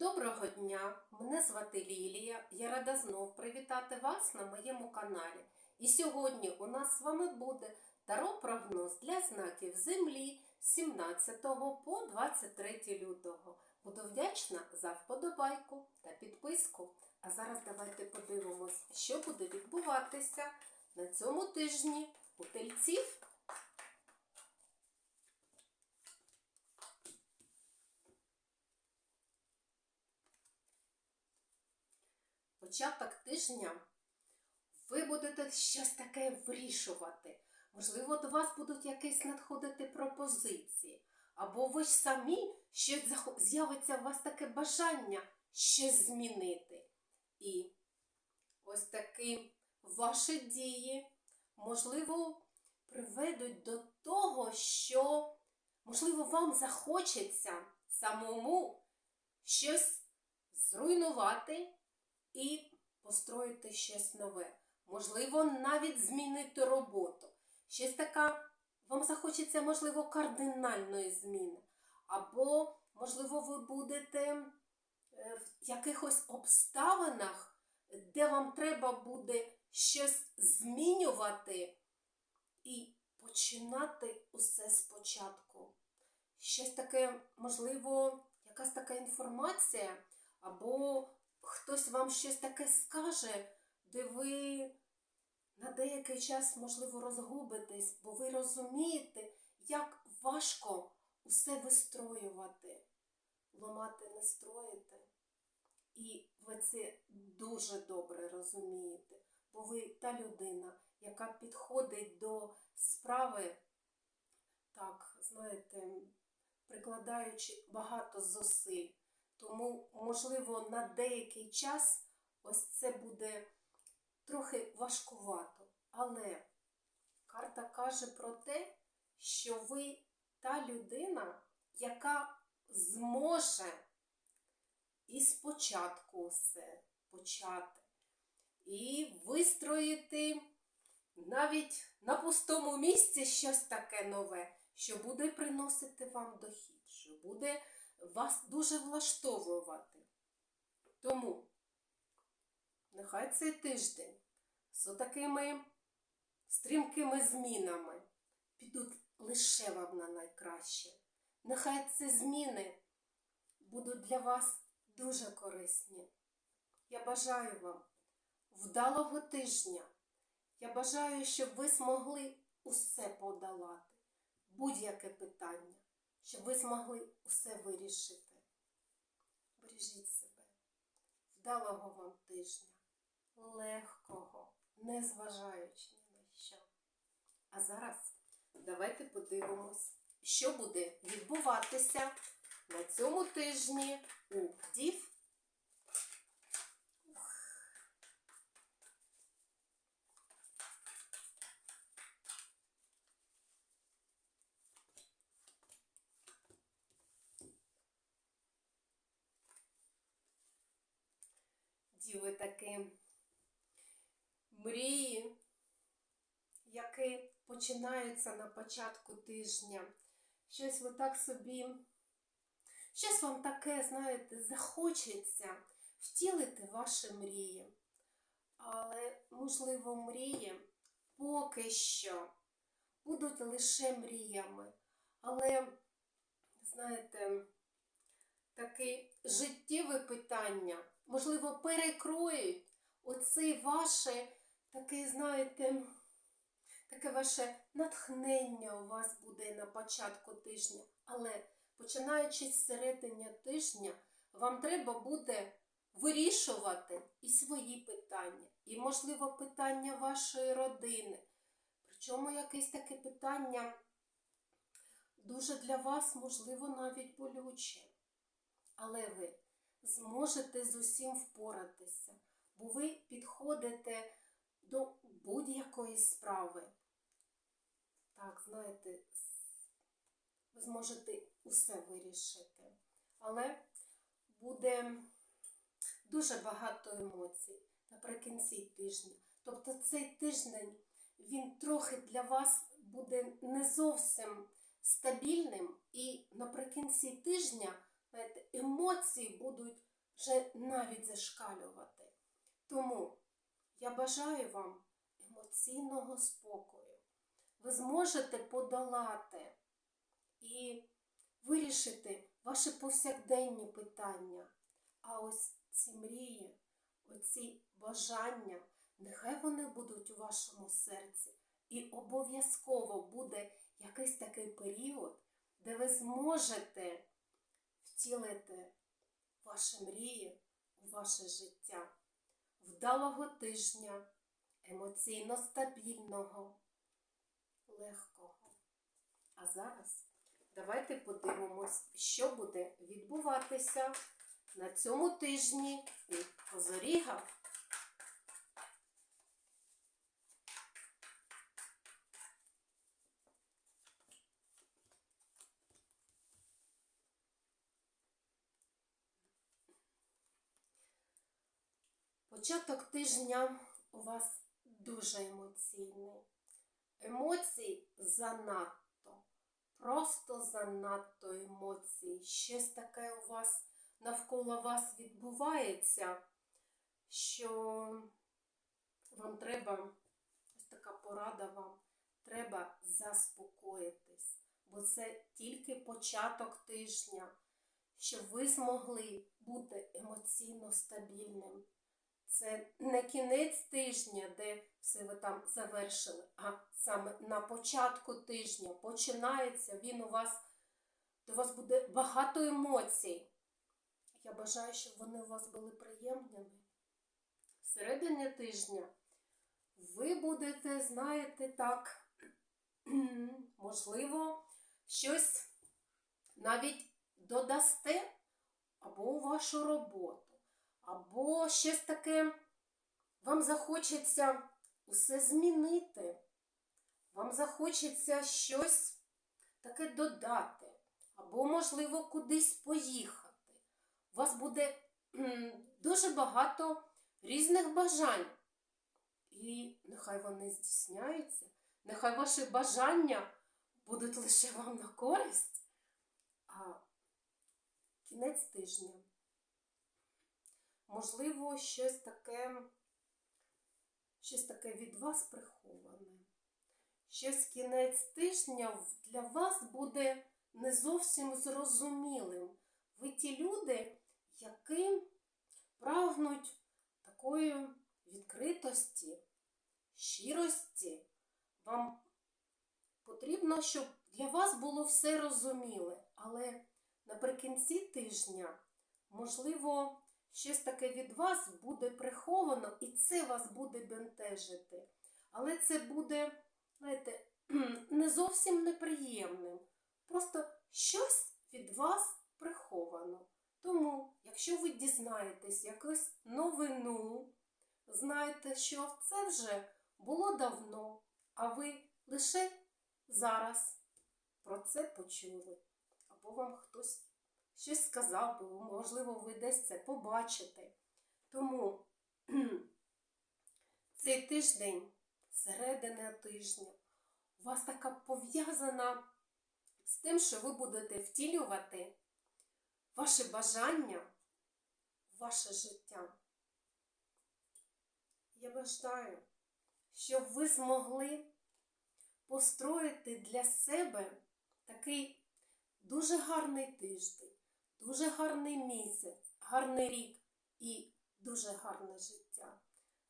Доброго дня! Мене звати Лілія. Я рада знов привітати вас на моєму каналі. І сьогодні у нас з вами буде таро-прогноз для знаків Землі з 17 по 23 лютого. Буду вдячна за вподобайку та підписку. А зараз давайте подивимось, що буде відбуватися на цьому тижні у тельців. Початок тижня ви будете щось таке вирішувати. Можливо, до вас будуть якісь надходити пропозиції, або ви ж самі щось з'явиться у вас таке бажання щось змінити. І ось такі ваші дії, можливо, приведуть до того, що, можливо, вам захочеться самому щось зруйнувати і построїти щось нове. Можливо, навіть змінити роботу. Щось така, вам захочеться, можливо, кардинальної зміни. Або, можливо, ви будете е, в якихось обставинах, де вам треба буде щось змінювати і починати усе спочатку. Щось таке, можливо, якась така інформація, або хтось вам щось таке скаже, де ви на деякий час, можливо, розгубитесь, бо ви розумієте, як важко усе вистроювати. Ламати не строїте. І ви це дуже добре розумієте, бо ви та людина, яка підходить до справи, так, знаєте, прикладаючи багато зусиль. Тому, можливо, на деякий час ось це буде трохи важкувато. Але карта каже про те, що ви та людина, яка зможе і спочатку все почати, і вистроїти навіть на пустому місці щось таке нове, що буде приносити вам дохід, що буде вас дуже влаштовувати. Тому нехай цей тиждень з такими стрімкими змінами підуть лише вам на найкраще. Нехай ці зміни будуть для вас дуже корисні. Я бажаю вам вдалого тижня. Я бажаю, щоб ви змогли усе подолати, будь-яке питання щоб ви змогли усе вирішити. Бережіть себе, вдалого вам тижня, легкого, незважаючи ні на що. А зараз давайте подивимось, що буде відбуватися на цьому тижні у Дів. Діви таки мрії, які починаються на початку тижня. Щось ви так собі, щось вам таке, знаєте, захочеться втілити ваші мрії. Але, можливо, мрії поки що будуть лише мріями. Але, знаєте, таке життєве питання, можливо, перекроють оце ваше таке, знаєте, таке ваше натхнення у вас буде на початку тижня. Але починаючи з середини тижня, вам треба буде вирішувати і свої питання, і, можливо, питання вашої родини. Причому якесь таке питання дуже для вас, можливо, навіть болюче. Але ви зможете з усім впоратися, бо ви підходите до будь-якої справи. Так, знаєте, ви зможете усе вирішити. Але буде дуже багато емоцій наприкінці тижня. Тобто цей тиждень він трохи для вас буде не зовсім стабільним, і наприкінці тижня знаєте, емоції будуть вже навіть зашкалювати. Тому я бажаю вам емоційного спокою. Ви зможете подолати і вирішити ваші повсякденні питання. А ось ці мрії, оці бажання, нехай вони будуть у вашому серці. І обов'язково буде якийсь такий період, де ви зможете втілити ваші мрії у ваше життя. Вдалого тижня, емоційно стабільного, легкого. А зараз давайте подивимось, що буде відбуватися на цьому тижні у Козоріга. Початок тижня у вас дуже емоційний. Емоцій занадто, просто занадто емоцій. Щось таке у вас навколо вас відбувається, що вам треба, ось така порада вам, треба заспокоїтись, бо це тільки початок тижня, щоб ви змогли бути емоційно стабільним. Це не кінець тижня, де все ви там завершили, а саме на початку тижня починається він у вас, до вас буде багато емоцій. Я бажаю, щоб вони у вас були приємними. Всередині тижня ви будете, знаєте, так, можливо, щось навіть додасте або у вашу роботу. Або щось таке вам захочеться усе змінити, вам захочеться щось таке додати, або, можливо, кудись поїхати. У вас буде дуже багато різних бажань. І нехай вони здійсняються, нехай ваші бажання будуть лише вам на користь. А кінець тижня можливо, щось таке, щось таке від вас приховане. Щось кінець тижня для вас буде не зовсім зрозумілим. Ви ті люди, які прагнуть такої відкритості, щирості. Вам потрібно, щоб для вас було все розуміле, але наприкінці тижня, можливо, щось таке від вас буде приховано, і це вас буде бентежити. Але це буде, знаєте, не зовсім неприємним. Просто щось від вас приховано. Тому, якщо ви дізнаєтесь якусь новину, знаєте, що це вже було давно, а ви лише зараз про це почули. Або вам хтось щось сказав, бо, можливо, ви десь це побачите. Тому цей тиждень, середина тижня, у вас така пов'язана з тим, що ви будете втілювати ваше бажання ваше життя. Я бажаю, щоб ви змогли построїти для себе такий дуже гарний тиждень, дуже гарний місяць, гарний рік і дуже гарне життя.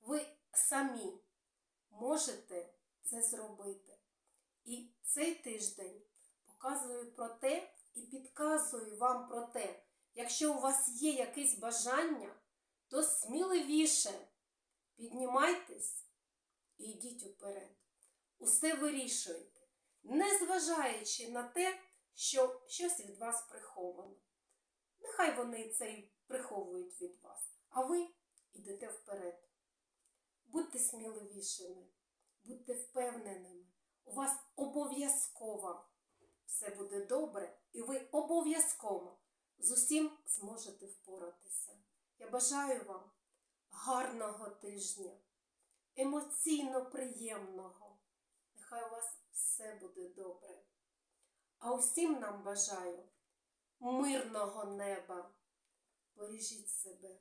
Ви самі можете це зробити. І цей тиждень показує про те і підказує вам про те, якщо у вас є якесь бажання, то сміливіше піднімайтесь і йдіть уперед. Усе вирішуйте, незважаючи на те, що щось від вас приховано. Нехай вони це й приховують від вас, а ви йдете вперед. Будьте сміливішими, будьте впевненими. У вас обов'язково все буде добре, і ви обов'язково з усім зможете впоратися. Я бажаю вам гарного тижня, емоційно приємного. Нехай у вас все буде добре. А усім нам бажаю мирного неба. Бережіть себе.